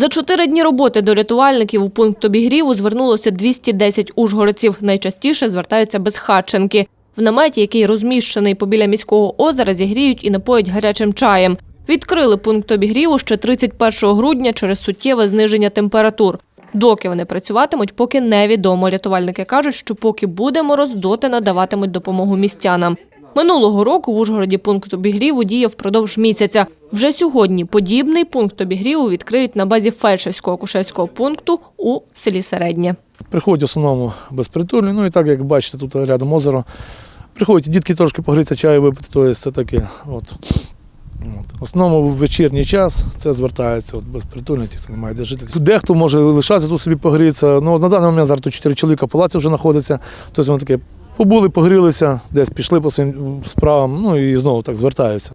За чотири дні роботи до рятувальників у пункт обігріву звернулося 210 ужгородців. Найчастіше звертаються безхатченки. В наметі, який розміщений побіля міського озера, зігріють і напоють гарячим чаєм. Відкрили пункт обігріву ще 31 грудня через суттєве зниження температур. Доки вони працюватимуть, поки невідомо. Рятувальники кажуть, що поки буде мороз, доти надаватимуть допомогу містянам. Минулого року в Ужгороді пункт обігріву діяв впродовж місяця. Вже сьогодні подібний пункт обігріву відкриють на базі фельдшерського акушерського пункту у селі Середнє. Приходять основному безпритульні, ну і так як бачите, тут рядом озеро. Приходять дітки трошки погрітися чаю випити, то це таке. От. В основному в вечірній час це звертається от, безпритульні, ті, хто не має де жити. Тут дехто може лишатися тут собі погрітися. Ну, на даний момент зараз тут чотири чоловіка палаці вже знаходиться. Тобто вони таке побули, погрілися, десь пішли по своїм справам, ну і знову так звертаються.